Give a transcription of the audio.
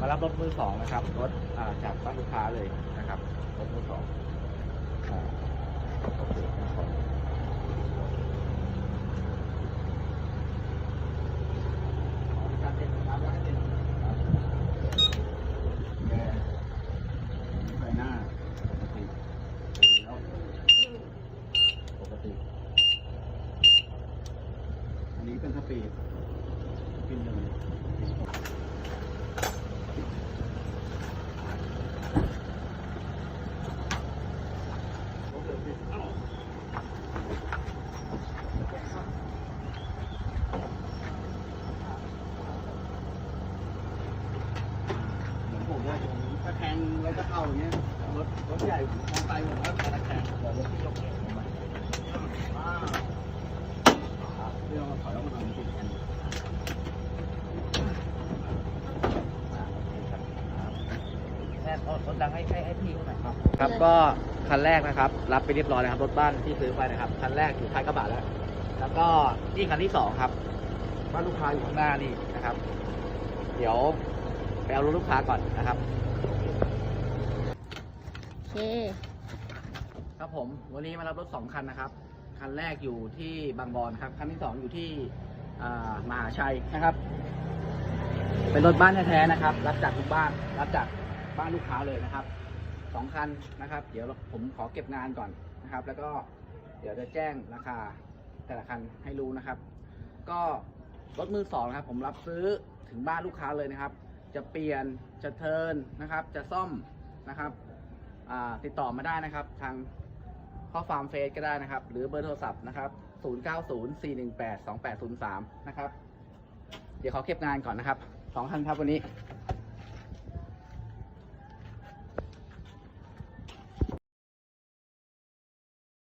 มารับรถมือสองนะครับรถจากบ้านลูกค้าเลยนะครับรถมือสองเป็นครับแล้วให้เป็นครับแกไฟหน้าปกติแล้วปกติ อันนี้เป็นสปีดกินหนึ่งเหมือนผมว่าผมถ้า แทงแล้วก็เข้าอย่างเงี้ยรถรถใหญ่ผมองไปผมว่าตะแคงเดี๋ยวรถที่ยกเองลงมาอ่าครับเรื่องถอยออกมาหน่อยมันติดกันอ่าโอเคครับครับแค่รถดังให้ให้ให้พี่เขาหน่อยครับ ครับก็คันแรกนะครับ รับไปเรียบร้อยแล้วครับรถบ้านที่ซื้อไปนะครับคันแรกอยู่ท้ายกระบะแล้ว แล้วก็นี่คันที่สองครับบ้านลูกค้าอยู่ข้างหน้านี่นะครับ เดี๋ยวไปเอารถลูกค้าก่อนนะครับ เค ครับผม วันนี้มารับรถสองคันนะครับ คันแรกอยู่ที่บางบอนครับ คันที่สองอยู่ที่อ่ามหาชัยนะครับ เป็นรถบ้านแท้ๆนะครับ รับจากทุกบ้าน รับจากบ้านลูกค้าเลยนะครับสองคันนะครับ เดี๋ยวผมขอเก็บงานก่อนนะครับ แล้วก็เดี๋ยวจะแจ้งราคาแต่ละคันให้รู้นะครับ ก็รถมือสองครับ ผมรับซื้อถึงบ้านลูกค้าเลยนะครับ จะเปลี่ยนจะเทิร์นนะครับ จะซ่อมนะครับ ติดต่อมาได้นะครับ ทางข้อความเฟซก็ได้นะครับ หรือเบอร์โทรศัพท์นะครับ 0904182803 นะครับ เดี๋ยวขอเก็บงานก่อนนะครับสองคันครับวันนี้